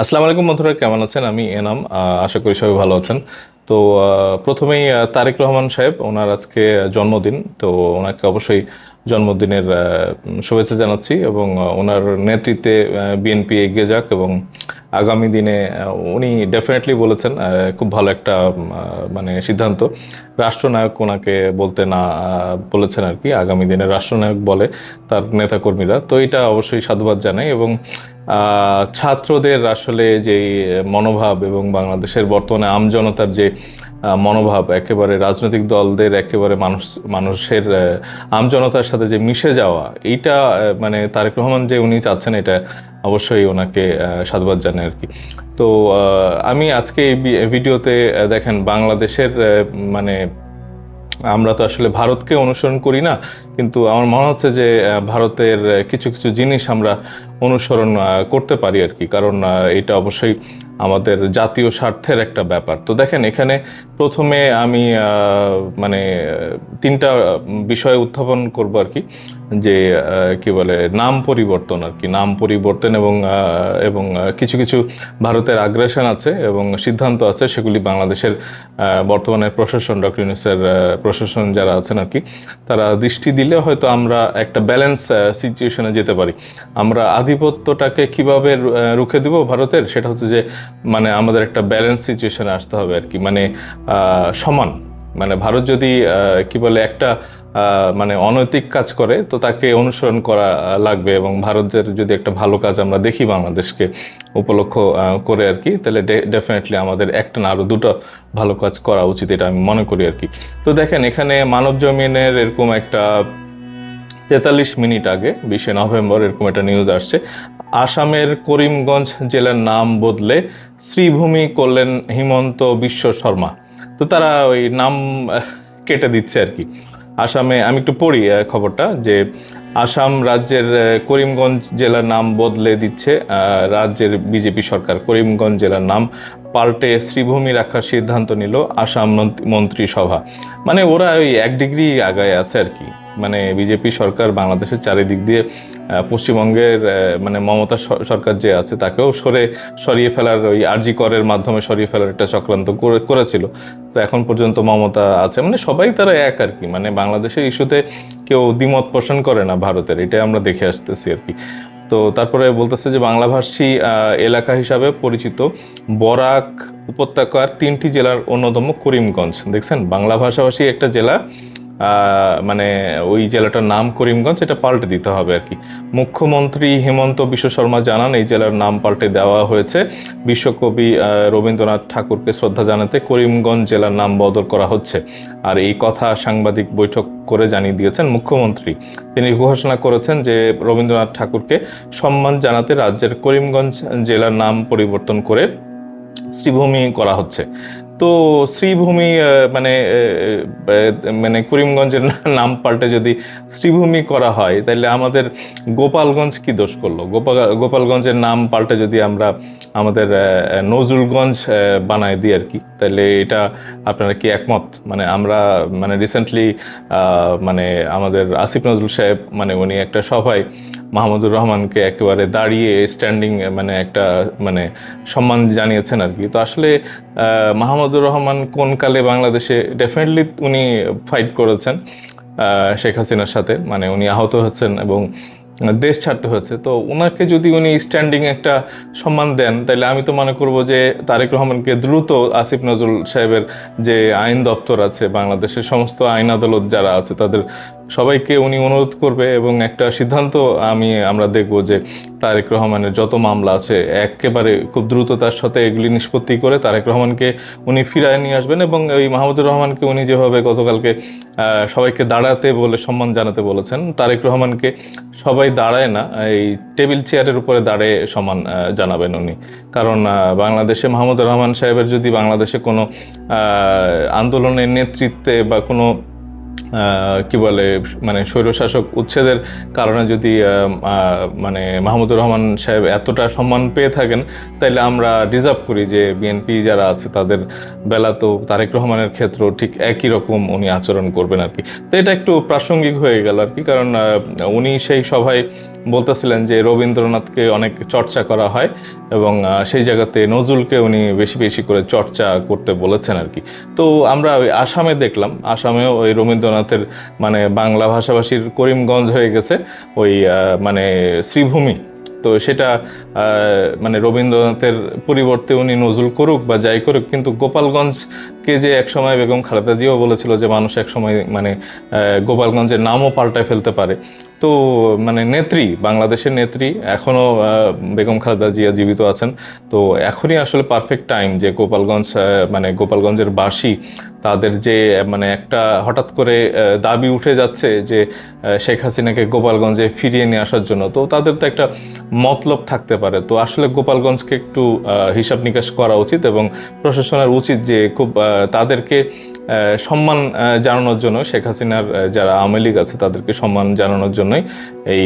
আসসালামু আলাইকুম বন্ধুরা, কেমন আছেন? আমি এনাম আশা করি সবাই ভালো আছেন। তো প্রথমেই তারেক রহমান সাহেব, ওনার আজকে জন্মদিন, তো ওনাকে অবশ্যই জন্মদিনের শুভেচ্ছা জানাচ্ছি এবং ওনার নেতৃত্বে বিএনপি এগিয়ে যাক এবং আগামী দিনে উনি ডেফিনেটলি বলেছেন খুব ভালো একটা মানে সিদ্ধান্ত। রাষ্ট্রনায়ক ওনাকে বলতে না বলেছেন আর কি, আগামী দিনে রাষ্ট্রনায়ক বলে তার নেতাকর্মীরা। তো এটা অবশ্যই সাধুবাদ জানাই এবং ছাত্রদের আসলে যেই মনোভাব এবং বাংলাদেশের বর্তমানে আমজনতার যে মনোভাব, একেবারে রাজনৈতিক দলদের একেবারে মানুষ, মানুষের আমজনতার সাথে যে মিশে যাওয়া, এইটা মানে তারেক রহমান যে উনি চাচ্ছেন, এটা অবশ্যই ওনাকে সাধুবাদ জানাই আর কি তো আমি আজকে এই ভিডিওতে দেখেন বাংলাদেশের মানে আমরা তো আসলে ভারতকে অনুসরণ করি না কিন্তু আমার মনে হচ্ছে যে ভারতের কিছু কিছু জিনিস আমরা অনুসরণ করতে পারি আর কি। কারণ এটা অবশ্যই আমাদের জাতীয় স্বার্থের একটা ব্যাপার। তো দেখেন এখানে প্রথমে আমি মানে তিনটা বিষয় উত্থাপন করব আর কি। যে কি বলে নাম পরিবর্তন আর কি। নাম পরিবর্তন এবং এবং কিছু কিছু ভারতের আগ্রাসন আছে এবং সিদ্ধান্ত আছে সেগুলি বাংলাদেশের আহ, বর্তমানে প্রশাসন ডক্টর প্রশাসন যারা আছেন আর কি তারা দৃষ্টি দিলে হয়তো আমরা একটা ব্যালেন্স সিচুয়েশনে যেতে পারি। আমরা আধিপত্যটাকে কীভাবে রুখে দিব ভারতের? সেটা হচ্ছে যে মানে আমাদের একটা ব্যালেন্স সিচুয়েশনে আসতে হবে আর কি। মানে সমান। মানে ভারত যদি কি বলে, একটা মানে অনৈতিক কাজ করে, তো তাকে অনুসরণ করা লাগবে এবং ভারতের যদি একটা ভালো কাজ আমরা দেখি বাংলাদেশকে উপলক্ষ করে আর কি, তাহলে ডেফিনেটলি আমাদের একটা না আরও দুটো ভালো কাজ করা উচিত, এটা আমি মনে করি আর কি। তো দেখেন, এখানে মানব জমিনের এরকম একটা তেতাল্লিশ মিনিট আগে, বিশে নভেম্বর, এরকম একটা নিউজ আসছে। আসামের করিমগঞ্জ জেলার নাম বদলে শ্রীভূমি করলেন হিমন্ত বিশ্ব শর্মা। তো তারা ওই নাম কেটে দিচ্ছে আর কি। আসামে, আমি একটু পড়ি খবরটা, যে আসাম রাজ্যের করিমগঞ্জ জেলার নাম বদলে দিচ্ছে রাজ্যের বিজেপি সরকার। করিমগঞ্জ জেলার নাম পাল্টে শ্রীভূমি রাখার সিদ্ধান্ত নিল আসাম মন্ত্রী- মন্ত্রিসভা। মানে ওরা ওই এক ডিগ্রি আগায় আছে আর কি। মানে বিজেপি সরকার বাংলাদেশের চারিদিক দিয়ে পশ্চিমবঙ্গের মানে মমতা সরকার যে আছে তাকেও সরে, সরিয়ে ফেলার ওই আরজি করের মাধ্যমে সরিয়ে ফেলার একটা চক্রান্ত করে করেছিল। তো এখন পর্যন্ত মমতা আছে। মানে সবাই তারা এক আর কি। মানে বাংলাদেশের ইস্যুতে কেউ দ্বিমত পোষণ করে না ভারতের। এটাই আমরা দেখে আসতেছি আর কি। তো তারপরে বলতেছে যে বাংলাভাষী এলাকা হিসাবে পরিচিত বরাক উপত্যকার তিনটি জেলার অন্যতম করিমগঞ্জ। দেখছেন? বাংলা ভাষাভাষী একটা জেলা মানে ওই জেলাটার নাম করিমগঞ্জ, এটা পাল্টে দিতে হবে আর কি। মুখ্যমন্ত্রী হেমন্ত বিশ্ব শর্মা জানান, এই জেলার নাম পাল্টে দেওয়া হয়েছে। বিশ্বকবি রবীন্দ্রনাথ ঠাকুরকে শ্রদ্ধা জানাতে করিমগঞ্জ জেলার নাম বদল করা হচ্ছে। আর এই কথা সাংবাদিক বৈঠক করে জানিয়ে দিয়েছেন মুখ্যমন্ত্রী। তিনি ঘোষণা করেছেন যে, রবীন্দ্রনাথ ঠাকুরকে সম্মান জানাতে রাজ্যের করিমগঞ্জ জেলার নাম পরিবর্তন করে শ্রীভূমি করা হচ্ছে। তো শ্রীভূমি মানে মানে করিমগঞ্জের নাম পাল্টে যদি শ্রীভূমি করা হয় তাহলে আমাদের গোপালগঞ্জ কি দোষ করল? গোপাল, গোপালগঞ্জের নাম পাল্টে যদি আমরা আমাদের নজরুলগঞ্জ বানায় দিই আর কি। তাহলে এটা আপনারা কি একমত? মানে আমরা মানে রিসেন্টলি মানে আমাদের আসিফ নজরুল সাহেব মানে উনি একটা সভায় মাহমুদুর রহমানকে একেবারে দাঁড়িয়ে স্ট্যান্ডিং মানে একটা মানে সম্মান জানিয়েছেন আর কি। তো আসলে মাহমুদুর রহমান কোন কালে বাংলাদেশে ডেফিনেটলি উনি ফাইট করেছেন শেখ হাসিনার সাথে। মানে উনি আহত হচ্ছেন এবং দেশ ছাড়তে হয়েছে। তো ওনাকে যদি উনি স্ট্যান্ডিং একটা সম্মান দেন, তাহলে আমি তো মনে করব যে তারেক রহমানকে দ্রুত আসিফ নজরুল সাহেবের যে আইন দপ্তর আছে, বাংলাদেশের সমস্ত আইন আদালত যারা আছে, তাদের সবাইকে উনি অনুরোধ করবে এবং একটা সিদ্ধান্ত আমি, আমরা দেখব যে তারেক রহমানের যত মামলা আছে, একেবারে খুব দ্রুততার সাথে এগুলি নিষ্পত্তি করে তারেক রহমানকে উনি ফিরায় নিয়ে আসবেন এবং ওই মাহমুদুর রহমানকে উনি যেভাবে গতকালকে সবাইকে দাঁড়াতে বলে, সম্মান জানাতে বলেছেন, তারেক রহমানকে সবাই দাঁড়ায় না, এই টেবিল চেয়ারের উপরে দাঁড়িয়ে সম্মান জানাবেন উনি। কারণ বাংলাদেশে মাহমুদুর রহমান সাহেবের যদি বাংলাদেশে কোনো আন্দোলনের নেতৃত্বে বা কোনো কি বলে মানে স্বৈরশাসক উচ্ছেদের কারণে যদি মানে মাহমুদুর রহমান সাহেব এতটা সম্মান পেয়ে থাকেন, তাইলে আমরা ডিজার্ভ করি যে বিএনপি যারা আছে তাদের বেলা তো তারেক রহমানের ক্ষেত্রেও ঠিক একই রকম উনি আচরণ করবেন আর কি। তো এটা একটু প্রাসঙ্গিক হয়ে গেল আর কি, কারণ উনি সেই সভায় বলতেছিলেন যে রবীন্দ্রনাথকে অনেক চর্চা করা হয় এবং সেই জায়গাতে নজরুলকে উনি বেশি বেশি করে চর্চা করতে বলেছেন আর কি। তো আমরা ওই আসামে দেখলাম, আসামেও ওই রবীন্দ্রনাথের মানে বাংলা ভাষাভাষীর করিমগঞ্জ হয়ে গেছে, ওই মানে শ্রীভূমি। তো সেটা মানে রবীন্দ্রনাথের পরিবর্তে উনি নজরুল করুক বা যাই করুক, কিন্তু গোপালগঞ্জকে যে একসময় বেগম খালেদা জিও বলেছিল যে মানুষ একসময় মানে গোপালগঞ্জের নামও পাল্টায় ফেলতে পারে। তো মানে নেত্রী, বাংলাদেশের নেত্রী এখনও বেগম খালেদা জিয়া জীবিত আছেন। তো এখনই আসলে পারফেক্ট টাইম যে গোপালগঞ্জ মানে গোপালগঞ্জের বাসী তাদের যে মানে একটা হঠাৎ করে দাবি উঠে যাচ্ছে যে শেখ হাসিনাকে গোপালগঞ্জে ফিরিয়ে নিয়ে আসার জন্য, তো তাদের তো একটা মতলব থাকতে পারে। তো আসলে গোপালগঞ্জকে একটু হিসাব নিকাশ করা উচিত এবং প্রশাসনের উচিত যে, খুব তাদেরকে সম্মান জানানোর জন্য, শেখ হাসিনার যারা আওয়ামী লীগ আছে তাদেরকে সম্মান জানানোর জন্যই এই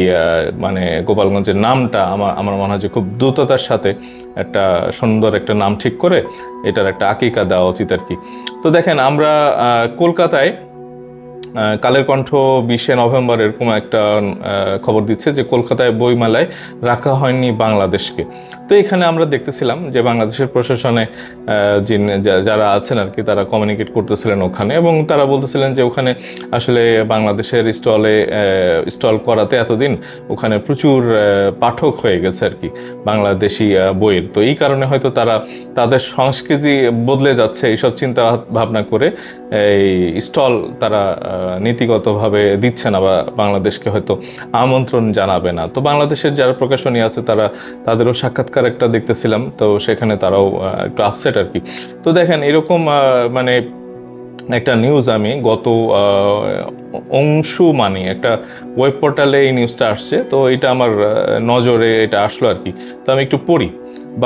মানে গোপালগঞ্জের নামটা আমার আমার মনে হয় যে খুব দ্রুততার সাথে একটা সুন্দর একটা নাম ঠিক করে এটার একটা আকিকা দেওয়া উচিত আর কি। তো দেখেন আমরা কলকাতায় কালের কণ্ঠ বিশে নভেম্বর এরকম একটা খবর দিচ্ছে যে কলকাতায় বইমেলায় রাখা হয়নি বাংলাদেশকে। তো এখানে আমরা দেখতেছিলাম যে বাংলাদেশের প্রশাসনে যারা আছেন আর কি তারা কমিউনিকেট করতেছিলেন ওখানে এবং তারা বলতেছিলেন যে ওখানে আসলে বাংলাদেশের স্টলে স্টল করাতে এতদিন ওখানে প্রচুর পাঠক হয়ে গেছে আর কি বাংলাদেশি বইয়ের। তো এই কারণে হয়তো তারা তাদের সংস্কৃতি বদলে যাচ্ছে এইসব চিন্তা ভাবনা করে এই স্টল তারা নীতিগতভাবে দিচ্ছে না বা বাংলাদেশকে হয়তো আমন্ত্রণ জানাবে না। তো বাংলাদেশের যারা প্রকাশনী আছে, তারা তাদেরও সাক্ষাৎকার একটা দেখতেছিলাম। তো সেখানে তারাও একটু আপসেট আর কি। তো দেখেন, এরকম মানে একটা নিউজ আমি গত অংশু মানে একটা ওয়েব পোর্টালে এই নিউজটা আসছে। তো এটা আমার নজরে এটা আসলো আর কি। তো আমি একটু পড়ি।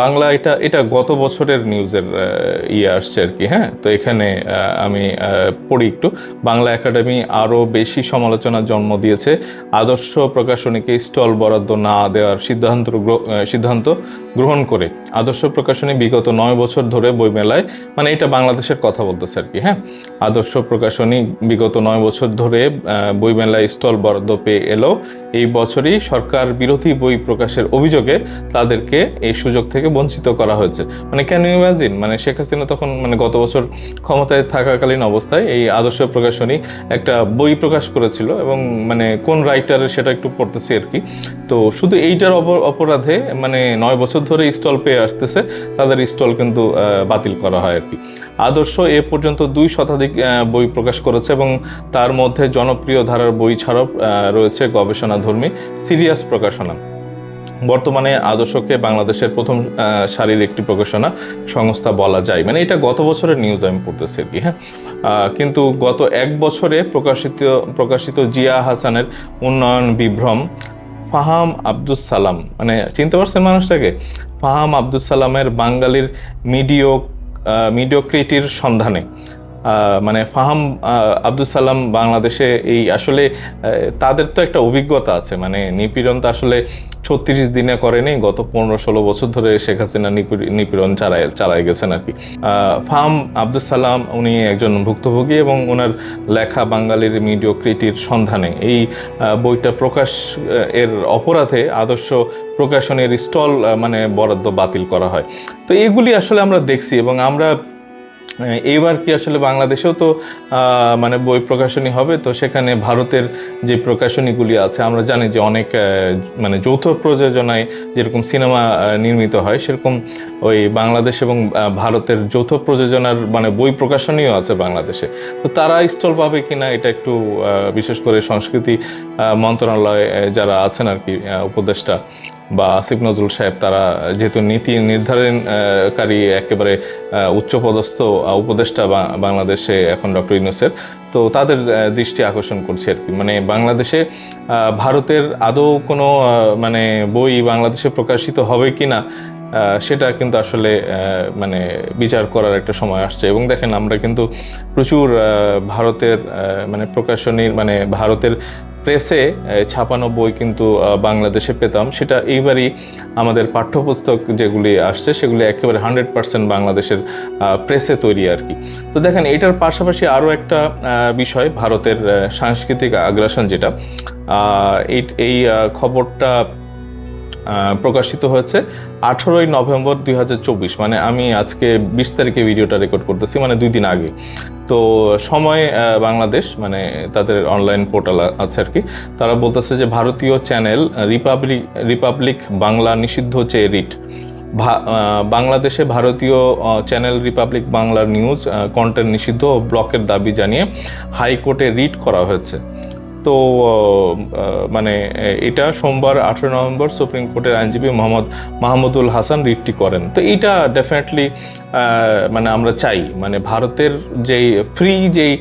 বাংলা এটা এটা গত বছরের নিউজের ইয়ে আসছে আর কি হ্যাঁ? তো এখানে আমি পড়ি একটু। বাংলা একাডেমি আরও বেশি সমালোচনার জন্ম দিয়েছে। আদর্শ প্রকাশনীকে স্টল বরাদ্দ না দেওয়ার সিদ্ধান্ত সিদ্ধান্ত গ্রহণ করে। আদর্শ প্রকাশনী বিগত নয় বছর ধরে বইমেলায় মানে এটা বাংলাদেশের কথা বলতেছে আর কি হ্যাঁ? আদর্শ প্রকাশনী বিগত নয় বছর ধরে বইমেলায় স্টল বরাদ্দ পেয়ে এলো। এই বছরই সরকার বিরোধী বই প্রকাশের অভিযোগে তাদেরকে এই সুযোগ থেকে বঞ্চিত করা হয়েছে। মানে ক্যান ইমাজিন মানে শেখ হাসিনা তখন মানে গত বছর ক্ষমতায় থাকাকালীন অবস্থায় এই আদর্শ প্রকাশনী একটা বই প্রকাশ করেছিল এবং মানে কোন রাইটারের সেটা একটু পড়তেছি আর কি। তো শুধু এইটার অপ- অপরাধে মানে নয় বছর ধরে স্টল পেয়ে আসতেছে, তাদের স্টল কিন্তু বাতিল করা হয় আর কি। আদর্শ এ পর্যন্ত দুই শতাধিক বই প্রকাশ করেছে এবং তার মধ্যে জনপ্রিয় ধারার বই ছাড়াও রয়েছে গবেষণাধর্মী সিরিয়াস প্রকাশনা। বর্তমানে আদর্শকে বাংলাদেশের প্রথম সারির একটি প্রকাশনা সংস্থা বলা যায়। মানে এটা গত বছরের নিউজ আমি পড়তেছি আর কি হ্যাঁ? কিন্তু গত এক বছরে প্রকাশিত প্রকাশিত জিয়া হাসানের উন্নয়ন বিভ্রম ফাহাম আব্দুল সালাম। মানে চিনতে পারছেন মানুষটাকে? ফাহাম আব্দুল সালামের বাঙালির মিডিও মিডিওক্রিটির সন্ধানে। মানে ফাহাম আব্দুল সালাম বাংলাদেশে এই আসলে তাদের তো একটা অভিজ্ঞতা আছে। মানে নিপীড়ন তো আসলে ছত্রিশ দিনে করেনি, গত পনেরো ষোলো বছর ধরে শেখ হাসিনা নিপীড়- নিপীড়ন চালায় চালায় গেছেন আর কি। ফাহাম আব্দুল সালাম উনি একজন ভুক্তভোগী এবং ওনার লেখা বাঙালির মিডিওক্রিটির সন্ধানে এই বইটা প্রকাশ এর অপরাধে আদর্শ প্রকাশনের স্টল মানে বরাদ্দ বাতিল করা হয়। তো এগুলি আসলে আমরা দেখছি এবং আমরা এইবার কি আসলে বাংলাদেশেও তো মানে বই প্রকাশনী হবে, তো সেখানে ভারতের যে প্রকাশনীগুলি আছে, আমরা জানি যে অনেক মানে যৌথ প্রযোজনায় যেরকম সিনেমা নির্মিত হয়, সেরকম ওই বাংলাদেশ এবং ভারতের যৌথ প্রযোজনার মানে বই প্রকাশনীয় আছে বাংলাদেশে। তো তারা স্টল পাবে কিনা এটা একটু বিশেষ করে সংস্কৃতি মন্ত্রণালয়ে যারা আছেন আর কি উপদেষ্টা বা আসিফ নজরুল সাহেব, তারা যেহেতু নীতি নির্ধারণকারী, একেবারে উচ্চপদস্থ উপদেষ্টা বাংলাদেশে এখন ডক্টর ইউনুসের, তো তাদের দৃষ্টি আকর্ষণ করছে আর কি। মানে বাংলাদেশে ভারতের আদৌ কোনো মানে বই বাংলাদেশে প্রকাশিত হবে কি না সেটা কিন্তু আসলে মানে বিচার করার একটা সময় আসছে। এবং দেখেন, আমরা কিন্তু প্রচুর ভারতের মানে প্রকাশনীর মানে ভারতের প্রেসে ছাপানো বই কিন্তু বাংলাদেশে পেতাম। সেটা এইবারই আমাদের পাঠ্যপুস্তক যেগুলি আসছে, সেগুলি একেবারে হান্ড্রেড পার্সেন্ট বাংলাদেশের প্রেসে তৈরি আর কি। তো দেখেন, এটার পাশাপাশি আরও একটা বিষয়, ভারতের সাংস্কৃতিক আগ্রাসন যেটা এই- খবরটা প্রকাশিত হয়েছে আঠেরোই নভেম্বর দুই হাজার চব্বিশ। মানে আমি আজকে বিশ তারিখে ভিডিওটা রেকর্ড করতেছি মানে দুই দিন আগে। তো সময় বাংলাদেশ মানে তাদের অনলাইন পোর্টাল আছে আর কি। তারা বলতেছে যে ভারতীয় চ্যানেল রিপাবলিক রিপাবলিক বাংলা নিষিদ্ধ চেয়ে রিট বাংলাদেশে ভারতীয় চ্যানেল রিপাবলিক বাংলার নিউজ কন্টেন্ট নিষিদ্ধ ও ব্লকের দাবি জানিয়ে হাইকোর্টে রিট করা হয়েছে। তো মানে এটা সোমবার আঠেরো নভেম্বর সুপ্রিম কোর্টের আইনজীবী মোহাম্মদ মাহমুদুল হাসান রিটটি করেন। তো এইটা ডেফিনেটলি মানে আমরা চাই। মানে ভারতের যেই ফ্রি যেই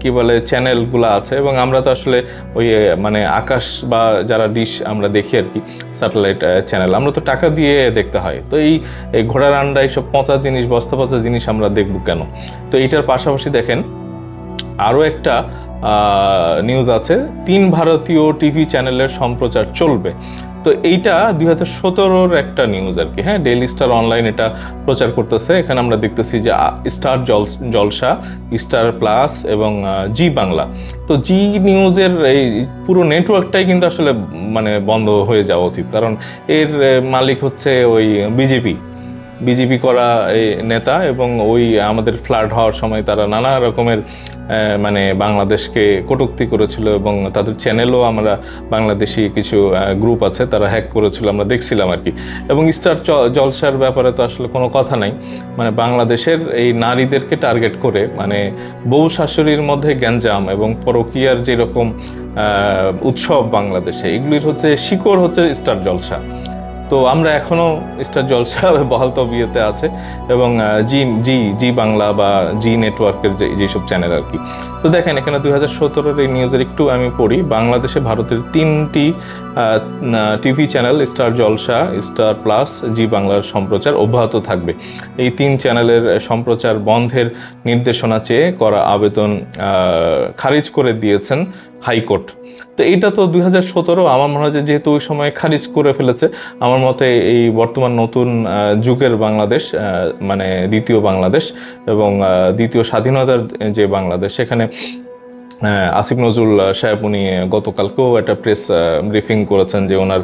কি বলে চ্যানেলগুলো আছে এবং আমরা তো আসলে ওই মানে আকাশ বা যারা ডিশ আমরা দেখি আর কি স্যাটেলাইট চ্যানেল আমরা তো টাকা দিয়ে দেখতে হয়। তো এই এই ঘোড়ার আন্ডা এইসব পচা জিনিস, বস্তা পচা জিনিস আমরা দেখব কেন? তো এইটার পাশাপাশি দেখেন, আরও একটা নিউজ আছে। তিন ভারতীয় টিভি চ্যানেলের সম্প্রচার চলবে। তো এইটা দুই হাজার সতেরোর একটা নিউজ আর কি। হ্যাঁ ডেইলি স্টার অনলাইন এটা প্রচার করতেছে। এখানে আমরা দেখতেছি যে স্টার জল জলসা স্টার প্লাস এবং জি বাংলা তো জি নিউজের এই পুরো নেটওয়ার্কটাই কিন্তু আসলে মানে বন্ধ হয়ে যাওয়া উচিত। কারণ এর মালিক হচ্ছে ওই বিজেপি বিজেপি করা এই নেতা এবং ওই আমাদের ফ্লাড হওয়ার সময় তারা নানা রকমের মানে বাংলাদেশকে কটুক্তি করেছিল এবং তাদের চ্যানেলও আমরা বাংলাদেশি কিছু গ্রুপ আছে তারা হ্যাক করেছিল, আমরা দেখছিলাম আর কি। এবং স্টার জলসার ব্যাপারে তো আসলে কোনো কথা নাই। মানে বাংলাদেশের এই নারীদেরকে টার্গেট করে মানে বউ শাশুড়ির মধ্যে গ্যাঞ্জাম এবং পরকিয়ার যেরকম উৎসব বাংলাদেশে, এগুলির হচ্ছে শিকড় হচ্ছে স্টার জলসা। তো আমরা এখনও স্টার জলসা বহাল তবিয়তে আছে এবং জি জি জি বাংলা বা জি নেটওয়ার্কের যে, যেসব চ্যানেল আর কি। তো দেখেন, এখানে দুই হাজার সতেরোর এই নিউজের একটু আমি পড়ি। বাংলাদেশে ভারতের তিনটি TV channel star Jalsha star plus Zee বাংলার সম্প্রচার অব্যাহত থাকবে। এই তিন চ্যানেলের সম্প্রচার বন্ধের নির্দেশনা চেয়ে করা আবেদন খারিজ করে দিয়েছেন হাইকোর্ট। তো এইটা তো দুই হাজার সতেরো, আমার মনে হয় যেহেতু ওই সময় খারিজ করে ফেলেছে, আমার মতে এই বর্তমান নতুন যুগের বাংলাদেশ মানে দ্বিতীয় বাংলাদেশ এবং দ্বিতীয় স্বাধীনতার যে বাংলাদেশ, সেখানে আসিফ নজরুল সাহেব উনি গতকালকেও একটা প্রেস ব্রিফিং করেছেন যে ওনার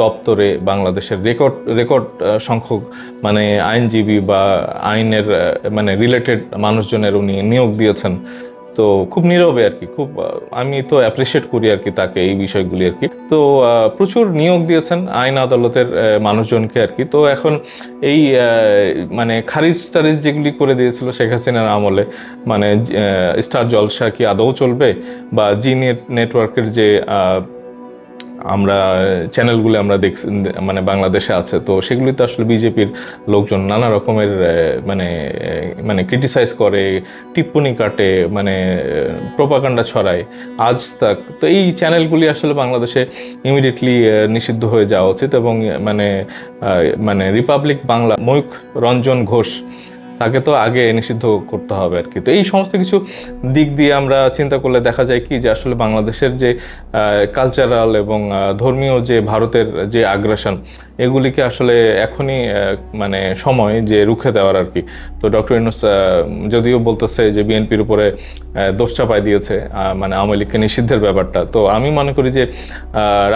দপ্তরে বাংলাদেশের রেকর্ড রেকর্ড সংখ্যক মানে আইনজীবী বা আইনের মানে রিলেটেড মানুষজনের উনি নিয়োগ দিয়েছেন। তো খুব নীরবে আর কি, খুব আমি তো অ্যাপ্রিসিয়েট করি আর কি তাকে এই বিষয়গুলি আর কি। তো প্রচুর নিয়োগ দিয়েছেন আইন আদালতের মানুষজনকে আর কি। তো এখন এই মানে খারিজ টারিজ যেগুলি করে দিয়েছিল শেখ হাসিনার আমলে মানে স্টার জলসা কি আদৌ চলবে? বা জিনের নেটওয়ার্কের যে আমরা চ্যানেলগুলো আমরা দেখছি মানে বাংলাদেশে আছে, তো সেগুলিতে আসলে বিজেপির লোকজন নানা রকমের মানে মানে ক্রিটিসাইজ করে, টিপ্পনি কাটে মানে প্রোপাকাণ্ডা ছড়ায়। আজ তাক, তো এই চ্যানেলগুলি আসলে বাংলাদেশে ইমিডিয়েটলি নিষিদ্ধ হয়ে যাওয়া উচিত এবং মানে মানে রিপাবলিক বাংলা ময়ূখ রঞ্জন ঘোষ তাকে তো আগে নিষিদ্ধ করতে হবে আর কি। তো এই সমস্ত কিছু দিক দিয়ে আমরা চিন্তা করলে দেখা যায় কি যে আসলে বাংলাদেশের যে কালচারাল এবং ধর্মীয় যে ভারতের যে আগ্রাসন, এগুলিকে আসলে এখনই মানে সময় যে রুখে দেওয়ার আর কি। তো ডক্টর ইউনুস যদিও বলতেছে যে বিএনপির উপরে দোষ চাপাই দিয়েছে মানে আওয়ামী লীগকে নিষিদ্ধের ব্যাপারটা, তো আমি মনে করি যে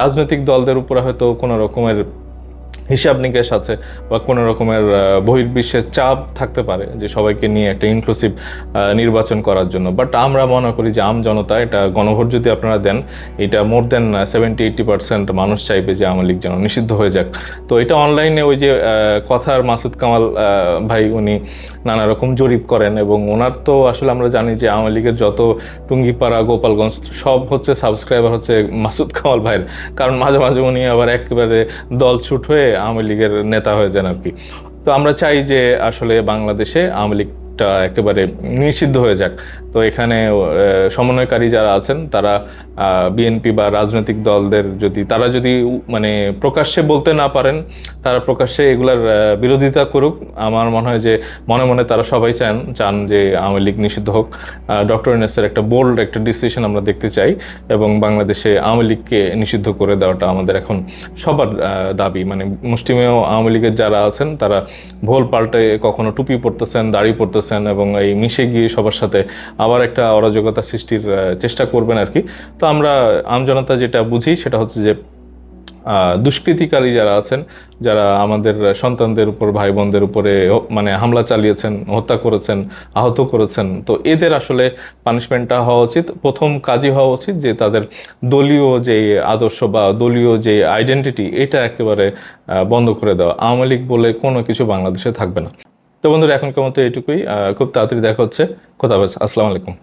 রাজনৈতিক দলদের উপরে হয়তো কোনো রকমের হিসাব নিকেশ আছে বা কোনো রকমের বহির্বিশ্বের চাপ থাকতে পারে যে সবাইকে নিয়ে একটা ইনক্লুসিভ নির্বাচন করার জন্য। বাট আমরা মনে করি যে আম জনতা এটা গণভোট যদি আপনারা দেন, এটা মোর দেন সেভেন্টি এইটি পার্সেন্ট মানুষ চাইবে যে আওয়ামী লীগ যেন নিষিদ্ধ হয়ে যাক। তো এটা অনলাইনে ওই যে কথার মাসুদ কামাল ভাই উনি নানা রকম জরিপ করেন এবং ওনার তো আসলে আমরা জানি যে আওয়ামী লীগের যত টুঙ্গিপাড়া, গোপালগঞ্জ সব হচ্ছে সাবস্ক্রাইবার হচ্ছে মাসুদ কামাল ভাইয়ের। কারণ মাঝে মাঝে উনি আবার একেবারে দল ছুট হয়ে আওয়ামী লীগের নেতা হয়ে যান আর কি। তো আমরা চাই যে আসলে বাংলাদেশে আওয়ামী লীগ লীগটা একেবারে নিষিদ্ধ হয়ে যাক। তো এখানে সমন্বয়কারী যারা আছেন, তারা বিএনপি বা রাজনৈতিক দলদের যদি, তারা যদি মানে প্রকাশ্যে বলতে না পারেন, তারা প্রকাশ্যে এগুলার বিরোধিতা করুক। আমার মনে হয় যে, মনে মনে তারা সবাই চান চান যে আওয়ামী লীগ নিষিদ্ধ হোক। ডক্টর ইউনেসের একটা বোল্ড একটা ডিসিশন আমরা দেখতে চাই এবং বাংলাদেশে আওয়ামী লীগকে নিষিদ্ধ করে দেওয়াটা আমাদের এখন সবার দাবি। মানে মুষ্টিমেয় আওয়ামী লীগের যারা আছেন, তারা ভোল পাল্টে কখনো টুপি পরতেছেন, দাড়ি পরতেছেন এবং এই মিশে গিয়ে সবার সাথে আবার একটা অরাজকতা সৃষ্টির চেষ্টা করবেন আর কি। তো আমরা আমজনতা যেটা বুঝি সেটা হচ্ছে যে দুষ্কৃতিকারী যারা আছেন, যারা আমাদের সন্তানদের উপর ভাই বোনদের উপরে মানে হামলা চালিয়েছেন, হত্যা করেছেন, আহত করেছেন, তো এদের আসলে পানিশমেন্টটা হওয়া উচিত। প্রথম কাজই হওয়া উচিত যে তাদের দলীয় যে আদর্শ বা দলীয় যে আইডেন্টিটি এটা একেবারে বন্ধ করে দেওয়া। আওয়ামী লীগ বলে কোনো কিছু বাংলাদেশে থাকবে না। তো বন্ধুরা এখনকার মতো এটুকুই খুব তাড়াতাড়ি দেখা হচ্ছে। কথা হবে আসসালামু আলাইকুম।